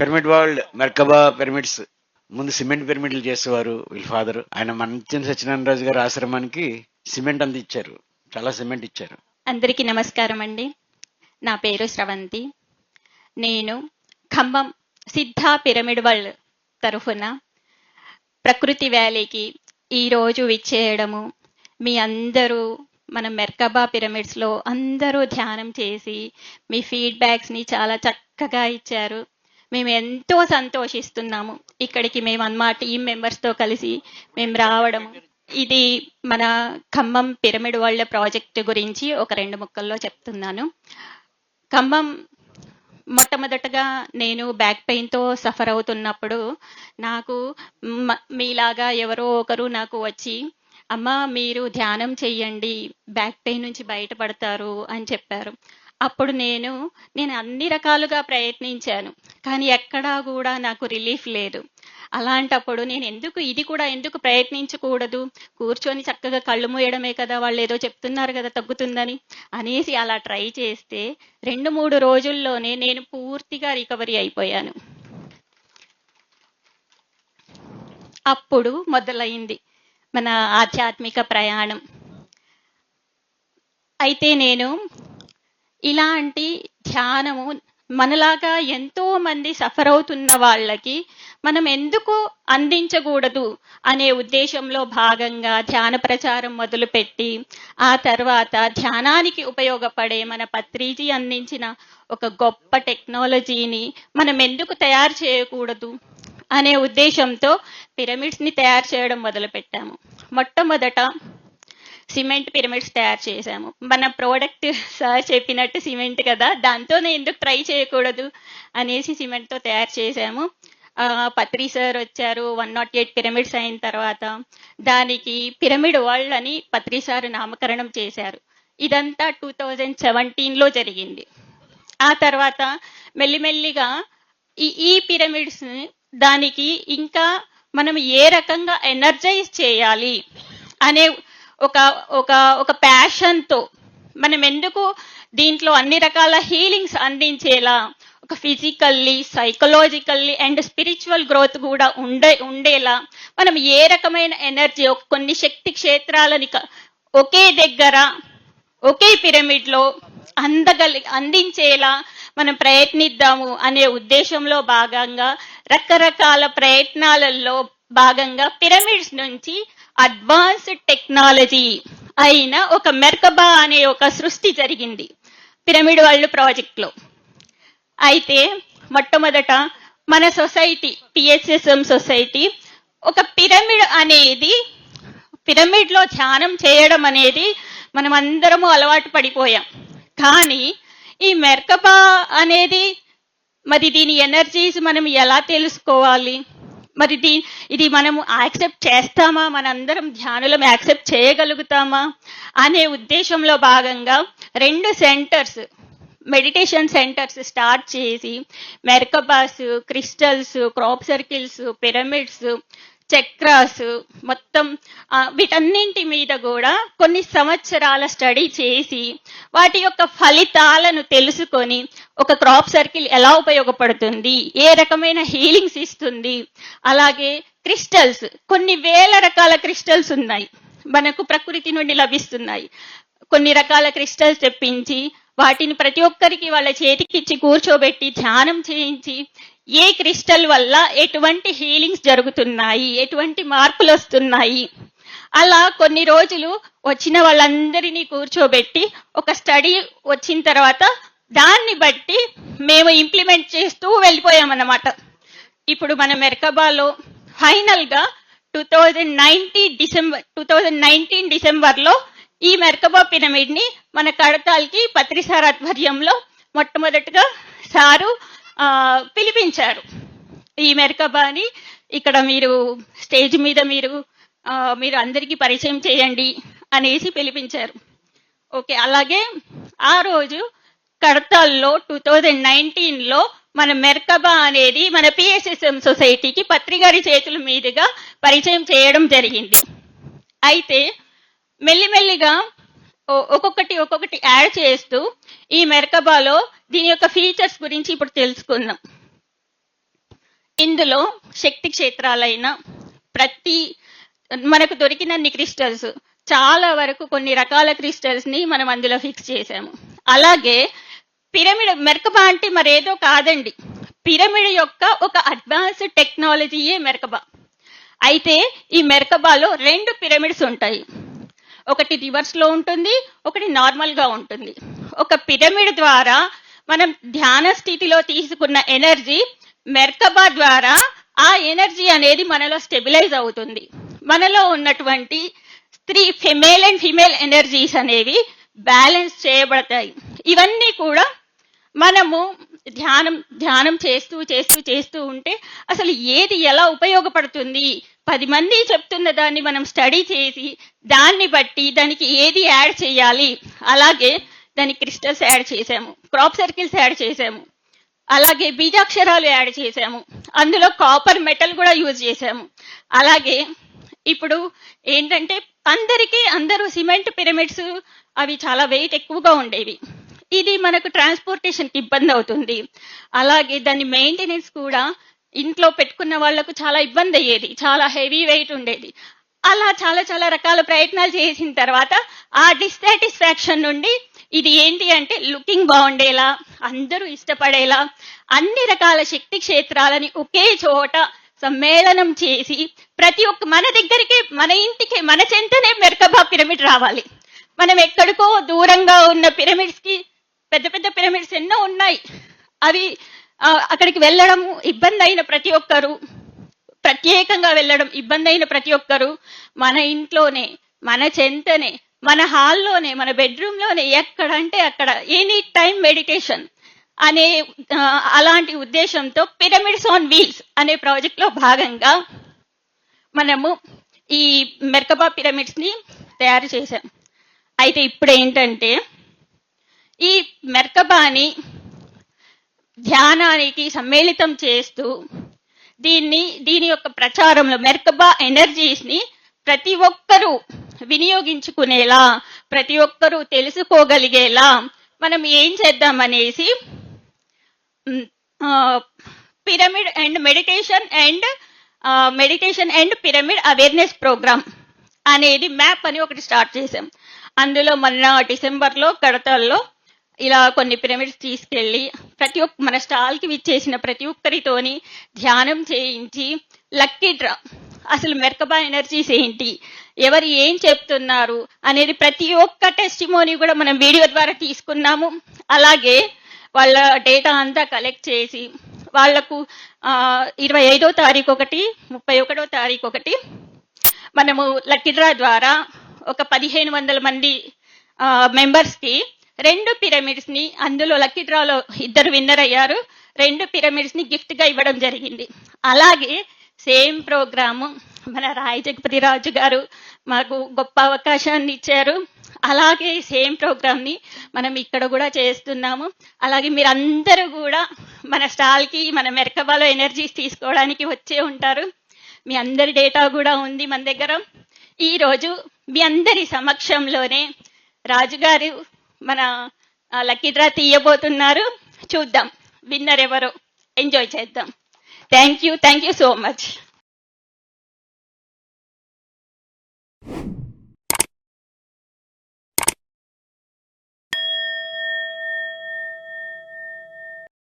Pyramid world merkaba pyramids ముందు cement పిరమిడ్లు చేసేవారు వీళ్ళ ఫాదర్ ఆయన మంచం సత్యనారాయణ రాజు గారి ఆశ్రమానికి సిమెంట్ అంత ఇచ్చారు. చాలా సిమెంట్ ఇచ్చారు. అందరికీ నమస్కారం అండి. నా పేరు స్రవంతి. నేను ఖమ్మం సిద్ధా పిరమిడ్ వరల్డ్ తరఫున ప్రకృతి వ్యాలీకి ఈరోజు విచ్చేయడము మీ అందరూ మన మెర్కబా పిరమిడ్స్లో అందరూ ధ్యానం చేసి మీ ఫీడ్బ్యాక్స్ని చాలా చక్కగా ఇచ్చారు. మేము ఎంతో సంతోషిస్తున్నాము. ఇక్కడికి మేము అన్నమాట టీం మెంబర్స్తో కలిసి మేము రావడం. ఇది మన ఖమ్మం పిరమిడ్ వరల్డ్ ప్రాజెక్ట్ గురించి ఒక రెండు ముక్కల్లో చెప్తున్నాను. ఖమ్మం మొట్టమొదటగా నేను బ్యాక్ పెయిన్తో సఫర్ అవుతున్నప్పుడు నాకు మీలాగా ఎవరో ఒకరు నాకు వచ్చి అమ్మ మీరు ధ్యానం చెయ్యండి బ్యాక్ పెయిన్ నుంచి బయటపడతారు అని చెప్పారు. అప్పుడు నేను నేను అన్ని రకాలుగా ప్రయత్నించాను. కానీ ఎక్కడా కూడా నాకు రిలీఫ్ లేదు. అలాంటప్పుడు నేను ఎందుకు ఇది కూడా ఎందుకు ప్రయత్నించకూడదు? కూర్చొని చక్కగా కళ్ళు మూయడమే కదా వాళ్ళు ఏదో చెప్తున్నారు కదా తగ్గుతుందని అనేసి అలా ట్రై చేస్తే రెండు మూడు రోజుల్లోనే నేను పూర్తిగా రికవరీ అయిపోయాను. అప్పుడు మొదలైంది మన ఆధ్యాత్మిక ప్రయాణం. అయితే నేను ఇలాంటి ధ్యానము మనలాగా ఎంతో మంది సఫర్ అవుతున్న వాళ్ళకి మనం ఎందుకు అందించకూడదు అనే ఉద్దేశంలో భాగంగా ధ్యాన ప్రచారం మొదలుపెట్టి ఆ తర్వాత ధ్యానానికి ఉపయోగపడే మన పత్రిజీ అందించిన ఒక గొప్ప టెక్నాలజీని మనం ఎందుకు తయారు చేయకూడదు అనే ఉద్దేశంతో పిరమిడ్స్ని తయారు చేయడం మొదలుపెట్టాము. మొట్టమొదట సిమెంట్ పిరమిడ్స్ తయారు చేశాము. మన ప్రోడక్ట్ సార్ చెప్పినట్టు సిమెంట్ కదా దాంతోనే ఎందుకు ట్రై చేయకూడదు అనేసి సిమెంట్తో తయారు చేశాము. పత్రి సార్ వచ్చారు వన్ నాట్ ఎయిట్ పిరమిడ్స్ అయిన తర్వాత దానికి పిరమిడ్ వరల్డ్ అని పత్రి సార్ నామకరణం చేశారు. ఇదంతా టూ థౌజండ్ సెవెంటీన్లో జరిగింది. ఆ తర్వాత మెల్లిమెల్లిగా ఈ ఈ పిరమిడ్స్ దానికి ఇంకా మనం ఏ రకంగా ఎనర్జైజ్ చేయాలి అనే ఒక ఒక ఒక ప్యాషన్తో మనం ఎందుకు దీంట్లో అన్ని రకాల హీలింగ్స్ అందించేలా ఒక physically psychologically and spiritual growth కూడా ఉండే ఉండేలా మనం ఏ రకమైన ఎనర్జీ ఒక కొన్ని శక్తి క్షేత్రాలని క- ఒకే దగ్గర ఒకే పిరమిడ్లో అందగలి అందించేలా మనం ప్రయత్నిద్దాము అనే ఉద్దేశంలో భాగంగా రకరకాల ప్రయత్నాలలో భాగంగా పిరమిడ్స్ నుంచి అడ్వాన్స్డ్ టెక్నాలజీ అయిన ఒక మెర్కబా అనే ఒక సృష్టి జరిగింది పిరమిడ్ వరల్డ్ ప్రాజెక్ట్లో. అయితే మొట్టమొదట మన సొసైటీ పిహెచ్ఎస్ఎం సొసైటీ ఒక పిరమిడ్ అనేది పిరమిడ్లో ధ్యానం చేయడం అనేది మనం అందరము అలవాటు పడిపోయాం. కానీ ఈ మెర్కబా అనేది మరి దీని ఎనర్జీస్ మనం ఎలా తెలుసుకోవాలి? మరి దీ ఇది మనము యాక్సెప్ట్ చేస్తామా? మనందరం ధ్యానులం యాక్సెప్ట్ చేయగలుగుతామా? అనే ఉద్దేశంలో భాగంగా రెండు సెంటర్స్ మెడిటేషన్ సెంటర్స్ స్టార్ట్ చేసి merkabas crystals crop circles pyramids chakras మొత్తం వీటన్నింటి మీద కూడా కొన్ని సంవత్సరాల స్టడీ చేసి వాటి యొక్క ఫలితాలను తెలుసుకొని ఒక క్రాప్ సర్కిల్ ఎలా ఉపయోగపడుతుంది ఏ రకమైన హీలింగ్స్ ఇస్తుంది అలాగే క్రిస్టల్స్ కొన్ని వేల రకాల క్రిస్టల్స్ ఉన్నాయి మనకు ప్రకృతి నుండి లభిస్తున్నాయి. కొన్ని రకాల క్రిస్టల్స్ తెప్పించి వాటిని ప్రతి ఒక్కరికి వాళ్ళ చేతికిచ్చి కూర్చోబెట్టి ధ్యానం చేయించి ఏ క్రిస్టల్ వల్ల ఎటువంటి హీలింగ్స్ జరుగుతున్నాయి ఎటువంటి మార్పులు వస్తున్నాయి. అలా కొన్ని రోజులు వచ్చిన వాళ్ళందరినీ కూర్చోబెట్టి ఒక స్టడీ వచ్చిన తర్వాత దాన్ని బట్టి మేము ఇంప్లిమెంట్ చేస్తూ వెళ్ళిపోయామన్నమాట. ఇప్పుడు మన మెర్కబాలో ఫైనల్గా two thousand nineteen December two thousand nineteen డిసెంబర్లో ఈ మెరకబా పిరమిడ్ని మన కడతాల్కి పత్రిసార్ ఆధ్వర్యంలో మొట్టమొదటిగా సారు పిలిపించారు. ఈ మెరకబాని ఇక్కడ మీరు స్టేజ్ మీద మీరు మీరు అందరికీ పరిచయం చేయండి అనేసి పిలిపించారు. ఓకే అలాగే ఆ రోజు కడతాల్లో టూ థౌజండ్ నైన్టీన్లో మన మెర్కబా అనేది మన పిఎస్ఎస్ఎం సొసైటీకి పత్రికారి చేతుల మీదుగా పరిచయం చేయడం జరిగింది. అయితే మెల్లిమెల్లిగా ఒక్కొక్కటి ఒక్కొక్కటి యాడ్ చేస్తూ ఈ మెర్కబాలో దీని యొక్క ఫీచర్స్ గురించి ఇప్పుడు తెలుసుకుందాం. ఇందులో శక్తి క్షేత్రాలైన ప్రతి మనకు దొరికినన్ని క్రిస్టల్స్ చాలా వరకు కొన్ని రకాల క్రిస్టల్స్ని మనం అందులో ఫిక్స్ చేసాము అలాగే పిరమిడ్ మెరకబా అంటే మరేదో కాదండి. పిరమిడ్ యొక్క ఒక అడ్వాన్స్డ్ టెక్నాలజీయే మెరకబా. అయితే ఈ మెరకబాలో రెండు పిరమిడ్స్ ఉంటాయి. ఒకటి రివర్స్లో ఉంటుంది ఒకటి నార్మల్గా ఉంటుంది. ఒక పిరమిడ్ ద్వారా మనం ధ్యాన స్థితిలో తీసుకున్న ఎనర్జీ మెర్కబా ద్వారా ఆ ఎనర్జీ అనేది మనలో స్టెబిలైజ్ అవుతుంది. మనలో ఉన్నటువంటి స్త్రీ ఫిమేల్ అండ్ ఫిమేల్ ఎనర్జీస్ అనేవి బ్యాలెన్స్ చేయబడతాయి. ఇవన్నీ కూడా మనము ధ్యానం ధ్యానం చేస్తూ చేస్తూ చేస్తూ ఉంటే అసలు ఏది ఎలా ఉపయోగపడుతుంది? పది మంది చెప్తున్న దాన్ని మనం స్టడీ చేసి దాన్ని బట్టి దానికి ఏది యాడ్ చేయాలి? అలాగే దానికి క్రిస్టల్స్ యాడ్ చేసాము క్రాప్ సర్కిల్స్ యాడ్ చేసాము అలాగే బీజాక్షరాలు యాడ్ చేసాము అందులో కాపర్ మెటల్ కూడా యూజ్ చేసాము. అలాగే ఇప్పుడు ఏంటంటే అందరికీ అందరూ సిమెంట్ పిరమిడ్స్ అవి చాలా వెయిట్ ఎక్కువగా ఉండేవి. ఇది మనకు ట్రాన్స్పోర్టేషన్కి ఇబ్బంది అవుతుంది. అలాగే దాని మెయింటెనెన్స్ కూడా ఇంట్లో పెట్టుకున్న వాళ్ళకు చాలా ఇబ్బంది అయ్యేది చాలా హెవీ వెయిట్ ఉండేది. అలా చాలా చాలా రకాల ప్రయత్నాలు చేసిన తర్వాత ఆ డిస్సాటిస్ఫాక్షన్ నుండి ఇది ఏంటి అంటే లుకింగ్ బాగుండేలా అందరూ ఇష్టపడేలా అన్ని రకాల శక్తి క్షేత్రాలని ఒకే చోట సమ్మేళనం చేసి ప్రతి ఒక్క మన దగ్గరికి మన ఇంటికి మన చెంతనే మెరకబా పిరమిడ్ రావాలి. మనం ఎక్కడికో దూరంగా ఉన్న పిరమిడ్స్కి పెద్ద పెద్ద పిరమిడ్స్ ఎన్నో ఉన్నాయి. అవి అక్కడికి వెళ్ళడం ఇబ్బంది అయిన ప్రతి ఒక్కరు ప్రత్యేకంగా వెళ్ళడం ఇబ్బంది అయిన ప్రతి ఒక్కరు మన ఇంట్లోనే మన చెంతనే మన హాల్లోనే మన బెడ్రూమ్లోనే ఎక్కడ ఎక్కడంటే అక్కడ ఎనీ టైం మెడిటేషన్ అనే అలాంటి ఉద్దేశంతో పిరమిడ్స్ ఆన్ వీల్స్ అనే ప్రాజెక్ట్లో భాగంగా మనము ఈ మెర్కబా పిరమిడ్స్ని తయారు చేశాం. అయితే ఇప్పుడు ఏంటంటే ఈ మెర్కబాని ధ్యానానికి సమ్మేళితం చేస్తూ దీన్ని దీని యొక్క ప్రచారంలో మెర్కబా ఎనర్జీస్ని ప్రతి ఒక్కరూ వినియోగించుకునేలా ప్రతి ఒక్కరూ తెలుసుకోగలిగేలా మనం ఏం చేద్దామనేసి pyramid and meditation and meditation and pyramid awareness programme అనేది మ్యాప్ అని ఒకటి స్టార్ట్ చేసాం అందులో మొన్న డిసెంబర్లో కడతాల్లో ఇలా కొన్ని పిరమిడ్స్ తీసుకెళ్ళి ప్రతి ఒక్క మన స్టాల్కి విచ్చేసిన ప్రతి ఒక్కరితోని ధ్యానం చేయించి లక్కీ డ్రా అసలు మెర్కబా ఎనర్జీస్ ఏంటి ఎవరు ఏం చెప్తున్నారు అనేది ప్రతి ఒక్క టెస్టిమోని కూడా మనం వీడియో ద్వారా తీసుకున్నాము. అలాగే వాళ్ళ డేటా అంతా కలెక్ట్ చేసి వాళ్ళకు ఇరవై ఐదో తారీఖు ఒకటి ముప్పై ఒకటో తారీఖు ఒకటి మనము లక్కీ డ్రా ద్వారా ఒక పదిహేను వందల మంది మెంబర్స్కి రెండు పిరమిడ్స్ని అందులో లక్కీ డ్రాలో ఇద్దరు విన్నర్ అయ్యారు. రెండు పిరమిడ్స్ని గిఫ్ట్గా ఇవ్వడం జరిగింది. అలాగే సేమ్ ప్రోగ్రాము మన రాయ జగపతి రాజు గారు మాకు గొప్ప అవకాశాన్ని ఇచ్చారు. అలాగే సేమ్ ప్రోగ్రామ్ని మనం ఇక్కడ కూడా చేస్తున్నాము. అలాగే మీరందరూ కూడా మన స్టాల్కి మన మెరకబాలో ఎనర్జీస్ తీసుకోవడానికి వచ్చే ఉంటారు. మీ అందరి డేటా కూడా ఉంది మన దగ్గర. ఈరోజు మీ అందరి సమక్షంలోనే రాజుగారు మన లక్కీ డ్రా తీయబోతున్నారు. చూద్దాం. విన్నర్ ఎవరు. ఎంజాయ్ చేద్దాం. Thank you. Thank you so much.